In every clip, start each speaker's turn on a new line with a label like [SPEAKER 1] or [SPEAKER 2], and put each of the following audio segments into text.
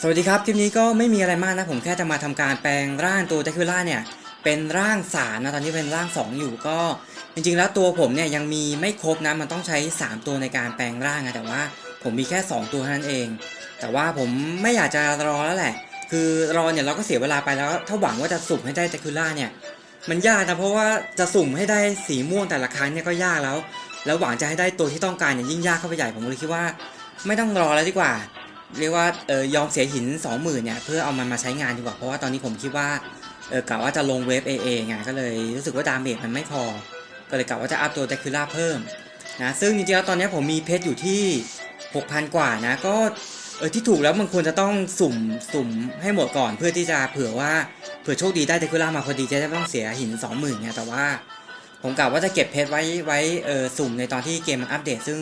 [SPEAKER 1] สวัสดีครับคลิปนี้ก็ไม่มีอะไรมากนะผมแค่จะมาทำการแปลงร่างตัวแดคิล่าเนี่ยเป็นร่างสามนะตอนนี้เป็นร่าง 2 อยู่ก็ จริงๆ แล้วตัวผมเนี่ยยังมีไม่ครบนะมันต้องใช้ 3 ตัวในการแปลงร่างนะแต่ว่าผมมีแค่ 2 ตัวเท่านั้นเอง แต่ว่าผมไม่อยากจะรอแล้วแหละ คือรอเนี่ยเราก็เสียเวลาไปแล้ว ถ้าหวังว่าจะสุ่มให้ได้แดคิล่าเนี่ยมันยากนะเพราะว่าจะสุ่มให้ได้สีม่วงแต่ละครั้งเนี่ยก็ยากแล้ว แล้วหวังจะให้ได้ตัวที่ต้องการเนี่ยยิ่งยากเข้าไปใหญ่ผมเลยคิดว่า ไม่ต้องรอแล้วดีกว่า เรียกว่าเออยอมเสียหิน20,000เนี่ยเพื่อเอามันมาใช้งานดีกว่าเพราะว่าตอนนี้ผมคิดว่าเออกะว่าจะลงเวฟ AA ไงก็เลยรู้สึกว่าดาเมจมันไม่พอ ก็เลยกะว่าจะอัพตัวเดคิล่าเพิ่มนะซึ่งจริงๆแล้วตอนนี้ผมมีเพชรอยู่ที่ 6,000 กว่านะก็เออที่ถูกแล้วมันควรจะต้องสุ่มสุ่มให้หมดก่อนเพื่อที่จะเผื่อว่าเผื่อโชคดีได้เดคิล่ามาพอดีจะได้ไม่ต้องเสียหิน 20,000เนี่ยแต่ว่าผมกะว่าจะเก็บเพชรไว้ไว้เออสุ่มในตอนที่เกมมันอัปเดต ซึ่ง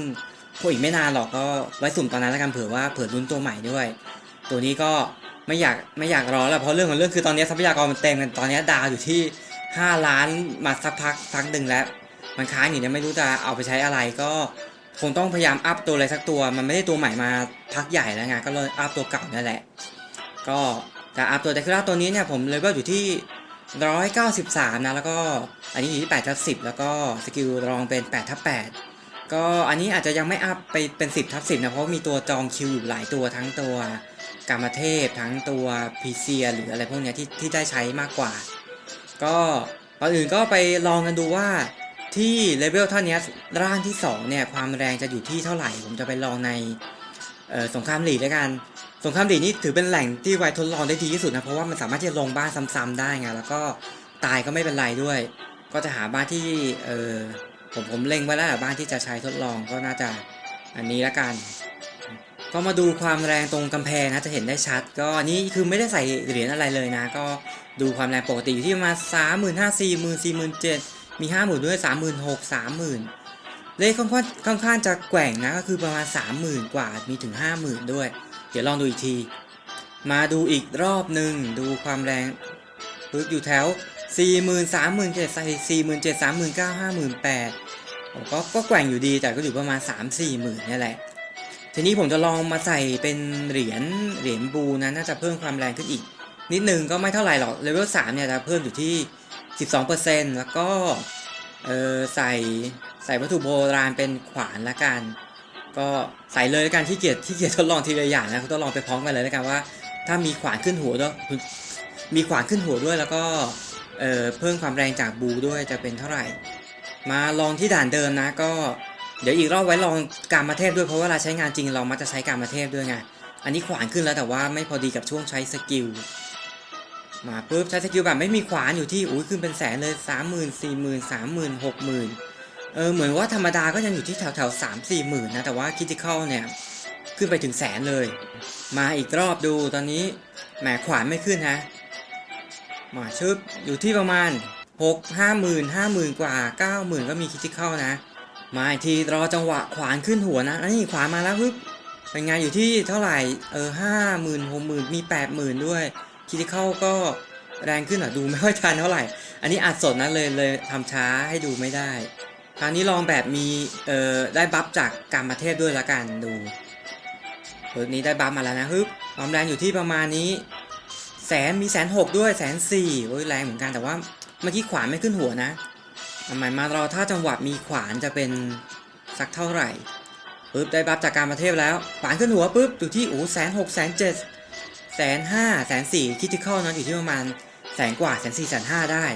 [SPEAKER 1] พออีกไม่นานหรอกก็ไว้สุ่มตอนนั้นแล้วกันเผื่อว่าเผื่อลุ้นตัวใหม่ด้วย ตัวนี้ก็ไม่อยากไม่อยากรอแล้วเพราะเรื่องของเรื่องคือตอนนี้ทรัพยากรมันเต็มกันตอนนี้ดาวอยู่ที่ 5 ล้านมาสักพักพักหนึ่งแล้ว มันค้างอยู่เนี่ยไม่รู้จะเอาไปใช้อะไรก็คงต้องพยายามอัพตัวอะไรสักตัว มันไม่ได้ตัวใหม่มาพักใหญ่แล้วไงก็เลยอัพตัวเก่านั่นแหละ ก็จะอัพตัวเดคิล่าตัวนี้เนี่ยผมเลเวลอยู่ที่193นะแล้วก็อันนี้อยู่ที่8ทับ10 แล้วก็สกิลรองเป็น8ทับ8 ก็อันนี้อาจจะยังไม่อัพไปเป็น 10ทับ10นะเพราะมีตัวจองคิวอยู่หลายตัวทั้งตัวกามเทพทั้งตัวพีเซียหรืออะไรพวกเนี้ยที่ที่ได้ใช้มากกว่า ก็ก่อนอื่นก็ไปลองกันดูว่าที่เลเวลเท่านี้ร่างที่2เนี่ยความแรงจะอยู่ที่เท่าไหร่ ผมจะไปลองในสงครามหลีดแล้วกัน สงครามดีนี่ถือเป็นแหล่งที่ไวทดลองได้ดีที่สุดนะเพราะว่ามันสามารถที่จะลงบ้านซ้ำๆได้ไงแล้วก็ตายก็ไม่เป็นไรด้วย ก็จะหาบ้านที่เออ ผมผมเล็งไว้แล้วแหละบ้านที่จะใช้ทดลองก็น่าจะอันนี้ละกัน ก็มาดูความแรงตรงกำแพงนะจะเห็นได้ชัด ก็อันนี้คือไม่ได้ใส่เหรียญอะไรเลยนะ ก็ดูความแรงปกติอยู่ที่ประมาณสามหมื่นห้าสี่หมื่นสี่หมื่นเจ็ดมีห้าหมื่นด้วยสามหมื่นหกสามหมื่นเลขค่อนข้างค่อนข้างจะแกว่งนะก็คือประมาณสามหมื่นกว่ามีถึงห้าหมื่นด้วย เดี๋ยวลองดูอีกที มาดูอีกรอบหนึ่งดูความแรงปึ๊บอยู่แถว 4 0 0 0 0 3 0 0 0 7 4 0 0 0 7 3 0 0 0 9 5 0 0 8ผมก็ก็แกว่งอยู่ดีแต่ก็อยู่ประมาณ3 4หมื่นนี่แหละ ทีนี้ผมจะลองมาใส่เป็นเหรียญเหรียญบูนะน่าจะเพิ่มความแรงขึ้นอีก นิดนึงก็ไม่เท่าไหร่หรอกเลเวล3เนี่ยจะเพิ่มอยู่ที่12%แล้วก็เออใส่ใส่วัตถุโบราณเป็นขวานละกัน ก็ใส่เลยละกันที่เกียจที่เกียจทดลองทีละอย่างนะทดลองไปพร้อมกันเลยละกันว่า ถ้ามีขวานขึ้นหัวด้วยมีขวานขึ้นหัวด้วยแล้วก็ เอ่อเพิ่มความแรงจากบูด้วยจะเป็นเท่าไหร่ มาลองที่ด่านเดิมนะก็ เดี๋ยวอีกรอบไว้ลองการมาเทพด้วยเพราะเวลาใช้งานจริงเรามักจะใช้การมาเทพด้วยไงอันนี้ขวานขึ้นแล้วแต่ว่าไม่พอดีกับช่วงใช้สกิลมาปุ๊บใช้สกิลแบบไม่มีขวานอยู่ที่อุ้ยขึ้นเป็นแสนเลยสามหมื่นสี่หมื่นสามหมื่นหกหมื่นเออเหมือนว่าธรรมดาก็ยังอยู่ที่แถวแถวสามสี่หมื่นนะแต่ว่าคิติคอลเนี่ยขึ้นไปถึงแสนเลย มาอีกรอบดูตอนนี้แหมขวานไม่ขึ้นฮะ มาชึบอยู่ที่ประมาณหกห้าหมื่นห้าหมื่นกว่าเก้าหมื่นก็มีคิติคอลนะ มาอีกทีรอจังหวะขวานขึ้นหัวนะนี่ขวานมาแล้วปึ๊บเป็นไงอยู่ที่เท่าไหร่เออห้าหมื่นหกหมื่นมีแปดหมื่นด้วย คิติคอลก็แรงขึ้นอะดูไม่ค่อยทันเท่าไหร่ อันนี้อัดสดนะเลยเลยทำช้าให้ดูไม่ได้คราวนี้ลองแบบมีเอ่อได้บัฟจากการมาเทพด้วยละกันดูเพิร์กนี้ได้บัฟมาแล้วนะฮึบความแรงอยู่ที่ประมาณนี้ แสนมีแสนหกด้วยแสนสี่โอ้ยแรงเหมือนกันแต่ว่าเมื่อกี้ขวานไม่ขึ้นหัวนะทำไมมาเรอถ้าจังหวะมีขวานจะเป็นสักเท่าไหร่ปึ๊บได้บัฟจากการมาเทพแล้วขวานขึ้นหัวปุ๊บอยู่ที่โอ้แสนหกแสนเจ็ดแสนห้าแสนสี่คิติคอลนะอยู่ที่ประมาณแสนกว่าแสนสี่แสนห้าได้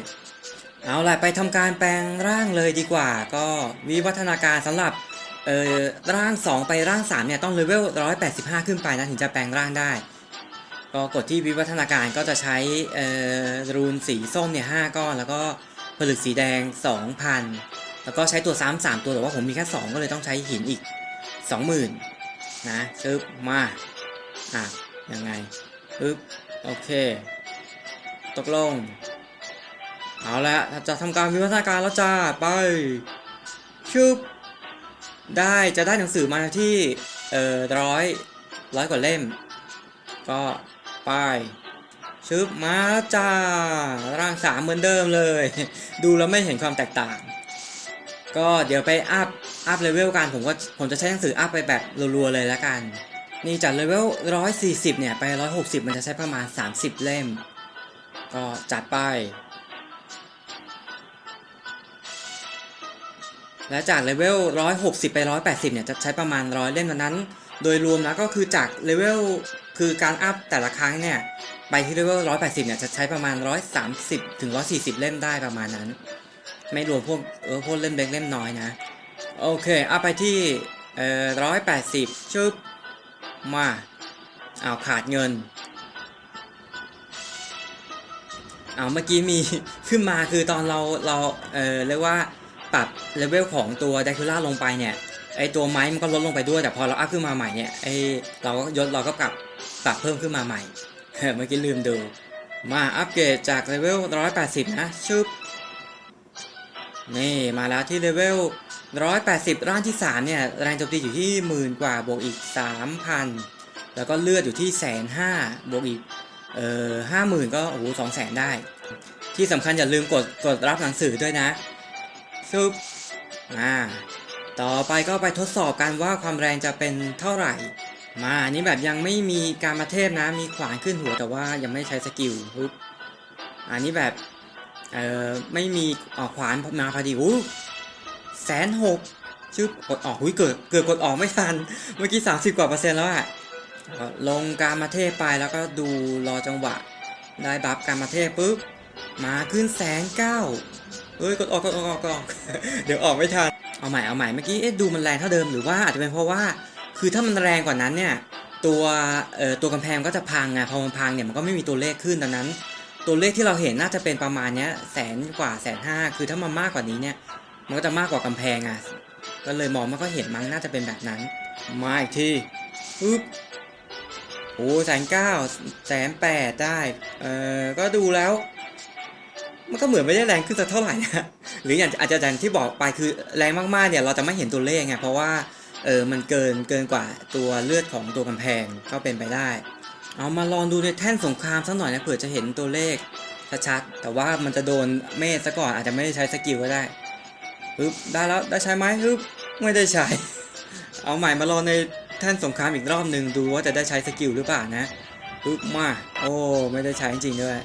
[SPEAKER 1] เอาล่ะไปทำการแปลงร่างเลยดีกว่า ก็วิวัฒนาการสำหรับเอ่อร่าง 2 ไปร่าง3เนี่ยต้องเลเวล185 ขึ้นไปนะถึงจะแปลงร่างได้ ก็กดที่วิวัฒนาการก็จะใช้รูนสีส้มเนี่ย5ก้อน แล้วก็ผลึกสีแดง 2,000 แล้วก็ใช้ตัวซ้ำ3ตัวแต่ว่าผมมีแค่ 2 ก็เลยต้องใช้หินอีก 20,000 นะปึ๊บมาอะยังไงปึ๊บโอเค ตกลง เอาละจะทำการวิวัฒนาการแล้วจ้า ไปชุบได้จะได้หนังสือมาที่เอ่อร้อยร้อยกว่าเล่ม ก็ ไปชึบมาจ้าร่างสามเหมือนเดิมเลย ดูแล้วไม่เห็นความแตกต่าง ก็เดี๋ยวไปอัพอัพเลเวลกันผมก็ผมจะใช้หนังสืออัพไปแบบรัวๆเลยละกัน นี่จากเลเวล140 เนี่ย ไป 160 มันจะใช้ประมาณ 30 เล่ม ก็จัดไป และจากเลเวล160 ไป 180 เนี่ย จะใช้ประมาณ 100 เล่มดังนั้น โดยรวมแล้วก็คือจากเลเวลคือการอัพแต่ละครั้งเนี่ยไปที่เลเวล180เนี่ยจะใช้ประมาณ 130ถึง140 เล่มได้ประมาณนั้น ไม่รวมพวกเออพวกเล่มเล็กเล่มน้อยนะ โอเคเอาไปที่เอ่อ180 ชึบ มาเอาขาดเงินเอาเมื่อกี้มีขึ้นมาคือตอนเราเราเออเรียกว่าปรับเลเวลของตัวไดคูล่าลงไปเนี่ย ไอตัวไม้มันก็ลดลงไปด้วย แต่พอเราอัพขึ้นมาใหม่เนี่ยไอเราก็ยศเราก็ปรับปรับเพิ่มขึ้นมาใหม่เมื่อกี้ลืมดู มาอัปเกรดจากเลเวล180 นะชึบนี่มาแล้วที่เลเวล180 ร่างที่ 3 เนี่ย แรงโจมตีอยู่ที่หมื่นกว่าบวกอีก 3,000 แล้วก็เลือดอยู่ที่แสนห้าบวกอีกเอ่อห้าหมื่นก็โอ้โหสองแสนได้ ที่สำคัญอย่าลืมกดกดรับหนังสือด้วยนะซุบอ่า ต่อไปก็ไปทดสอบกันว่าความแรงจะเป็นเท่าไหร่ มาอันนี้แบบยังไม่มีการมาเทพนะ มีขวานขึ้นหัวแต่ว่ายังไม่ใช้สกิลปุ๊บอันนี้แบบเอ่อไม่มีออกขวานมาพอดีอู้แสนหกชึบกดออกหุยเกิดเกิดกดออกไม่ทัน เมื่อกี้ 30 กว่าเปอร์เซ็นต์แล้วอะลงการมาเทพไปแล้วก็ดูรอจังหวะ ได้บัฟการมาเทพปุ๊บมาขึ้นแสนเก้าเอ้ยกดออกกดออกกดออกเดี๋ยวออกไม่ทัน เอาใหม่เอาใหม่เมื่อกี้ดูมันแรงเท่าเดิมหรือว่าอาจจะเป็นเพราะว่า คือถ้ามันแรงกว่านั้นเนี่ยตัวเอ่อตัวกำแพงก็จะพังไงพอมันพังเนี่ยมันก็ไม่มีตัวเลขขึ้นดังนั้น ตัวเลขที่เราเห็นน่าจะเป็นประมาณเนี้ยแสนกว่าแสนห้าคือถ้ามันมากกว่านี้เนี่ยมันก็จะมากกว่ากำแพงอะก็เลยมองม่ค่อยเห็นมั้งน่าจะเป็นแบบนั้น มาอีกทีปึ๊บโอ้แสนเก้าแสนแปดได้ เออก็ดูแล้ว มันก็เหมือนไม่ได้แรงขึ้นสักเท่าไหร่นะ หรืออย่างอาจจะอย่างที่บอกไปคือแรงมากๆเนี่ยเราจะไม่เห็นตัวเลขไงเพราะว่าเออมันเกินเกินกว่าตัวเลือดของตัวกำแพงก็เป็นไปได้ เอามาลองดูในแท่นสงครามสักหน่อยนะเผื่อจะเห็นตัวเลขชัดๆแต่ว่ามันจะโดนเมฆซะก่อนอาจจะไม่ได้ใช้สกิลก็ได้ปึ๊บได้แล้วได้ใช้ไหมปึ๊บไม่ได้ใช้ เอาใหม่มาลองในแท่นสงครามอีกรอบหนึ่งดูว่าจะได้ใช้สกิลหรือเปล่านะปึ๊บมาโอ้ไม่ได้ใช้จริงๆด้วย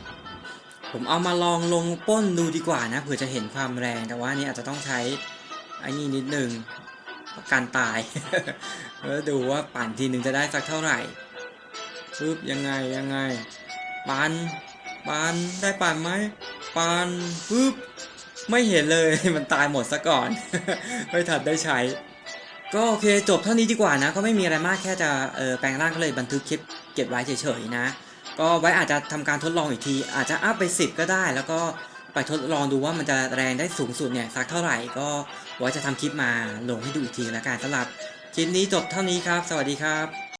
[SPEAKER 1] ผมเอามาลองลงป้นดูดีกว่านะเผื่อจะเห็นความแรงแต่ว่านี่อาจจะต้องใช้ไอ้นี่นิดนึงการตายแล้วดูว่าปั่นทีหนึ่งจะได้สักเท่าไหร่ปึ๊บยังไงยังไงปันปั่นได้ปั่นไหมปั่นปึ๊บไม่เห็นเลยมันตายหมดซะก่อน ไม่ทันได้ใช้ ก็โอเคจบเท่านี้ดีกว่านะ ก็ไม่มีอะไรมากแค่จะเออแปลงร่างก็เลยบันทึกคลิปเก็บไว้เฉยๆนะ ก็ไว้อาจจะทำการทดลองอีกที อาจจะอัพไป 10 ก็ได้ แล้วก็ไปทดลองดูว่ามันจะแรงได้สูงสุดเนี่ยสักเท่าไหร่ก็ไว้จะทำคลิปมาลงให้ดูอีกทีแล้วกันสำหรับคลิปนี้จบเท่านี้ครับ สวัสดีครับ